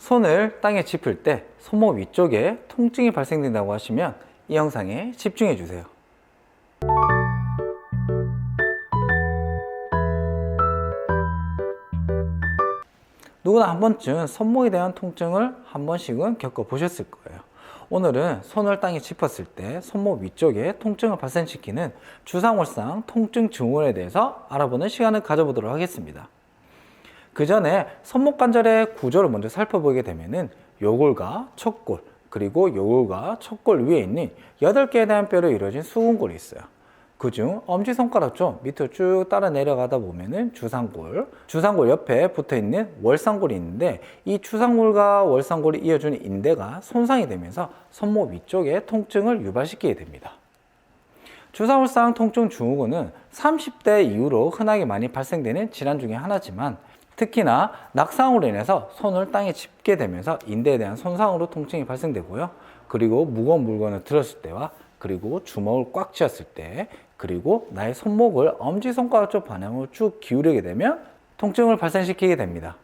손을 땅에 짚을 때 손목 위쪽에 통증이 발생된다고 하시면 이 영상에 집중해 주세요. 누구나 한 번쯤 손목에 대한 통증을 한 번씩은 겪어 보셨을 거예요. 오늘은 손을 땅에 짚었을 때 손목 위쪽에 통증을 발생시키는 주상월상 통증 증후군에 대해서 알아보는 시간을 가져보도록 하겠습니다. 그 전에 손목 관절의 구조를 먼저 살펴보게 되면은 요골과 척골 그리고 요골과 척골 위에 있는 8개에 대한 뼈로 이루어진 수근골이 있어요. 그중 엄지손가락 쪽 밑으로 쭉 따라 내려가다 보면은 주상골, 주상골 옆에 붙어 있는 월상골이 있는데 이 주상골과 월상골이 이어주는 인대가 손상이 되면서 손목 위쪽에 통증을 유발시키게 됩니다. 주사골상 통증 증후군은 30대 이후로 흔하게 많이 발생되는 질환 중에 하나지만 특히나 낙상으로 인해서 손을 땅에 짚게 되면서 인대에 대한 손상으로 통증이 발생되고요. 그리고 무거운 물건을 들었을 때와 그리고 주먹을 꽉 쥐었을 때 그리고 나의 손목을 엄지손가락 쪽 방향으로 쭉 기울이게 되면 통증을 발생시키게 됩니다.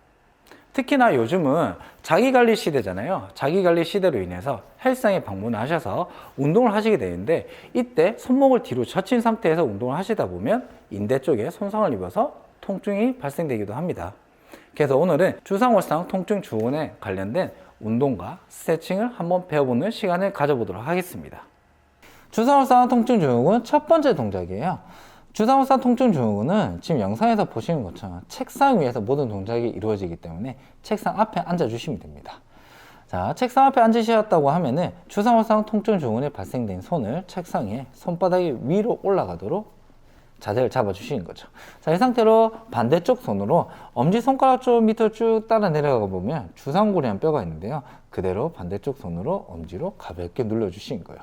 특히나 요즘은 자기관리 시대잖아요. 자기관리 시대로 인해서 헬스장에 방문하셔서 운동을 하시게 되는데 이때 손목을 뒤로 젖힌 상태에서 운동을 하시다 보면 인대 쪽에 손상을 입어서 통증이 발생되기도 합니다. 그래서 오늘은 주상월상 통증 주원에 관련된 운동과 스트레칭을 한번 배워보는 시간을 가져보도록 하겠습니다. 주상월상 통증 증후군 첫 번째 동작이에요. 주상월상 통증 증후군은 지금 영상에서 보시는 것처럼 책상 위에서 모든 동작이 이루어지기 때문에 책상 앞에 앉아 주시면 됩니다. 자, 책상 앞에 앉으셨다고 하면은 주상월상 통증 증후군에 발생된 손을 책상 에 손바닥이 위로 올라가도록 자세를 잡아 주시는 거죠. 자, 이 상태로 반대쪽 손으로 엄지손가락 쪽 밑으로 쭉 따라 내려가 보면 주상골이라는 뼈가 있는데요. 그대로 반대쪽 손으로 엄지로 가볍게 눌러 주시는 거예요.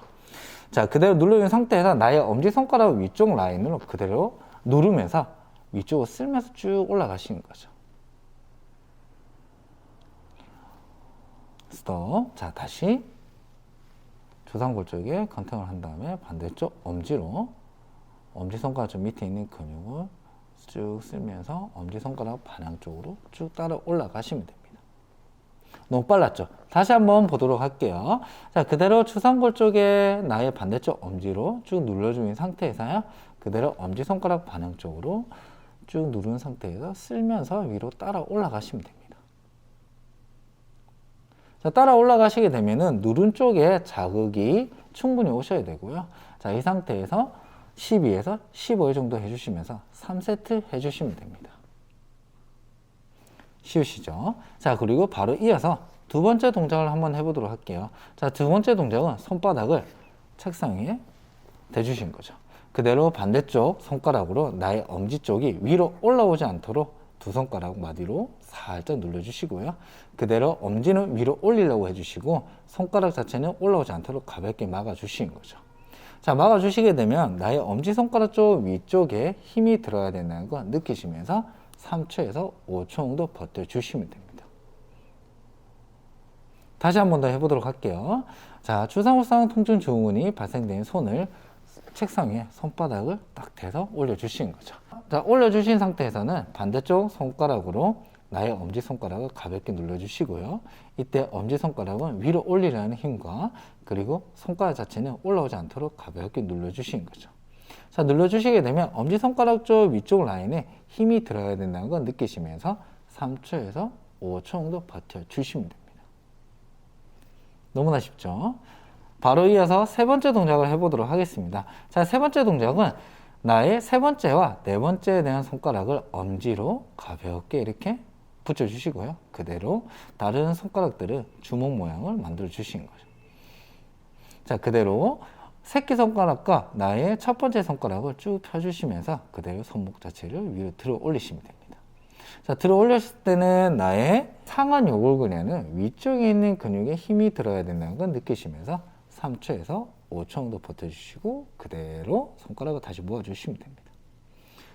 자, 그대로 눌러준 상태에서 나의 엄지손가락 위쪽 라인으로 그대로 누르면서 위쪽으로 쓸면서 쭉 올라가시는 거죠. 스톱. 자, 다시 조상골 쪽에 컨택을 한 다음에 반대쪽 엄지로 엄지손가락 좀 밑에 있는 근육을 쭉 쓸면서 엄지손가락 반향 쪽으로 쭉 따라 올라가시면 됩니다. 너무 빨랐죠? 다시 한번 보도록 할게요. 자, 그대로 추상골 쪽에 나의 반대쪽 엄지로 쭉 눌러주는 상태에서요. 그대로 엄지손가락 반향 쪽으로 쭉 누른 상태에서 쓸면서 위로 따라 올라가시면 됩니다. 자, 따라 올라가시게 되면은 누른 쪽에 자극이 충분히 오셔야 되고요. 자, 이 상태에서 12에서 15회 정도 해주시면서 3세트 해주시면 됩니다. 쉬우시죠? 자, 그리고 바로 이어서 두 번째 동작을 한번 해보도록 할게요. 자, 두 번째 동작은 손바닥을 책상 위에 대주신 거죠. 그대로 반대쪽 손가락으로 나의 엄지 쪽이 위로 올라오지 않도록 두 손가락 마디로 살짝 눌러주시고요. 그대로 엄지는 위로 올리려고 해주시고 손가락 자체는 올라오지 않도록 가볍게 막아주시는 거죠. 자, 막아주시게 되면 나의 엄지손가락 쪽 위쪽에 힘이 들어야 된다는 거 느끼시면서 3초에서 5초 정도 버텨주시면 됩니다. 다시 한 번 더 해보도록 할게요. 자, 주상호상 통증 증후군이 발생된 손을 책상 위에 손바닥을 딱 대서 올려주시는 거죠. 자, 올려주신 상태에서는 반대쪽 손가락으로 나의 엄지손가락을 가볍게 눌러주시고요. 이때 엄지손가락은 위로 올리려는 힘과 그리고 손가락 자체는 올라오지 않도록 가볍게 눌러주시는 거죠. 자, 눌러주시게 되면 엄지손가락 쪽 위쪽 라인에 힘이 들어야 된다는 걸 느끼시면서 3초에서 5초 정도 버텨주시면 됩니다. 너무나 쉽죠? 바로 이어서 세 번째 동작을 해보도록 하겠습니다. 자, 세 번째 동작은 나의 세 번째와 네 번째에 대한 손가락을 엄지로 가볍게 이렇게 붙여주시고요. 그대로 다른 손가락들은 주먹 모양을 만들어 주시는 거죠. 자, 그대로 새끼손가락과 나의 첫 번째 손가락을 쭉 펴주시면서 그대로 손목 자체를 위로 들어 올리시면 됩니다. 자, 들어 올렸을 때는 나의 상완 요골근에는 위쪽에 있는 근육에 힘이 들어야 된다는 걸 느끼시면서 3초에서 5초 정도 버텨주시고 그대로 손가락을 다시 모아주시면 됩니다.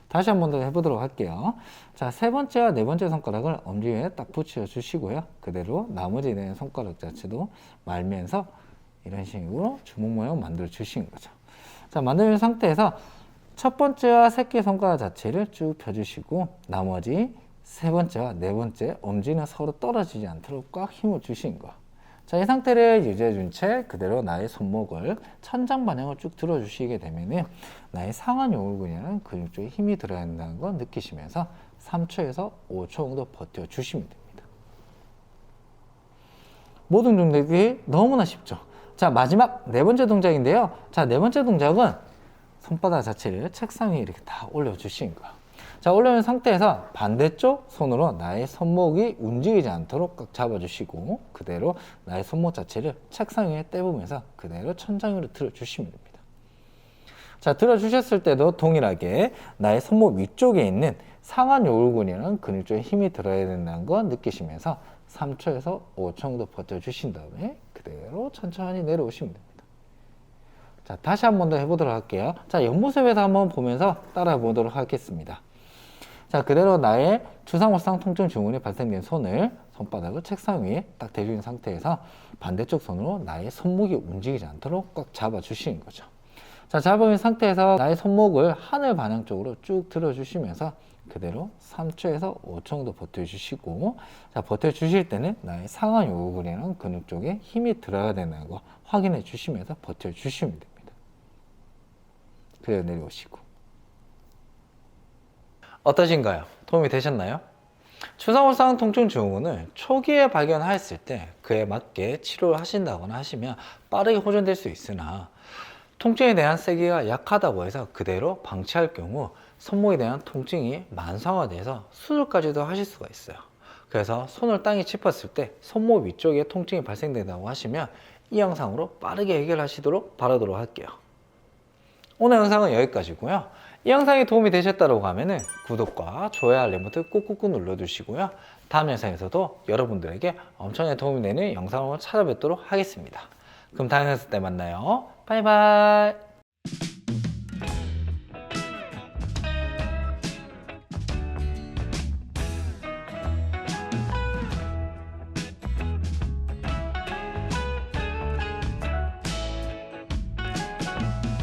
다시 한 번 더 해보도록 할게요. 자, 세 번째와 네 번째 손가락을 엄지 위에 딱 붙여 주시고요. 그대로 나머지 네 손가락 자체도 말면서 이런 식으로 주먹 모양 만들어 주시는 거죠. 자, 만드는 상태에서 첫 번째와 새끼 손가락 자체를 쭉 펴주시고 나머지 세 번째와 네 번째 엄지는 서로 떨어지지 않도록 꽉 힘을 주신 거. 자, 이 상태를 유지해 준 채 그대로 나의 손목을 천장 방향을 쭉 들어 주시게 되면은 나의 상완 요근이라는 근육 쪽에 힘이 들어야 한다는 거 느끼시면서 3초에서 5초 정도 버텨 주시면 됩니다. 모든 동작이 너무나 쉽죠. 자, 마지막 네 번째 동작인데요. 자, 네 번째 동작은 손바닥 자체를 책상 위에 이렇게 다 올려주시는 거예요. 자, 올려놓은 상태에서 반대쪽 손으로 나의 손목이 움직이지 않도록 꽉 잡아주시고 그대로 나의 손목 자체를 책상 위에 떼보면서 그대로 천장 위로 들어주시면 됩니다. 자, 들어주셨을 때도 동일하게 나의 손목 위쪽에 있는 상완 요울근이라는 근육 쪽에 힘이 들어야 된다는 거 느끼시면서 3초에서 5초 정도 버텨주신 다음에 그대로 천천히 내려오시면 됩니다. 자, 다시 한 번 더 해보도록 할게요. 자, 옆모습에서 한번 보면서 따라 해 보도록 하겠습니다. 자, 그대로 나의 주상골상 통증 증후군이 발생된 손을 손바닥을 책상 위에 딱 대주는 상태에서 반대쪽 손으로 나의 손목이 움직이지 않도록 꽉 잡아주시는 거죠. 자, 잡은 상태에서 나의 손목을 하늘 방향 쪽으로 쭉 들어주시면서 그대로 3초에서 5초 정도 버텨주시고, 자, 버텨주실 때는 나의 상하 요근이랑 근육 쪽에 힘이 들어야 되는 거 확인해 주시면서 버텨주시면 됩니다. 그대로 내려오시고. 어떠신가요? 도움이 되셨나요? 추상골상 통증 증후군을 초기에 발견하였을 때 그에 맞게 치료를 하신다거나 하시면 빠르게 호전될 수 있으나 통증에 대한 세기가 약하다고 해서 그대로 방치할 경우 손목에 대한 통증이 만성화돼서 수술까지도 하실 수가 있어요. 그래서 손을 땅에 짚었을 때 손목 위쪽에 통증이 발생된다고 하시면 이 영상으로 빠르게 해결하시도록 바라도록 할게요. 오늘 영상은 여기까지고요. 이 영상이 도움이 되셨다고 하면은 구독과 좋아요 알림 버튼 꾹꾹꾹 눌러주시고요. 다음 영상에서도 여러분들에게 엄청나게 도움이 되는 영상을 찾아뵙도록 하겠습니다. 그럼 다음 영상 때 만나요. 바이바이.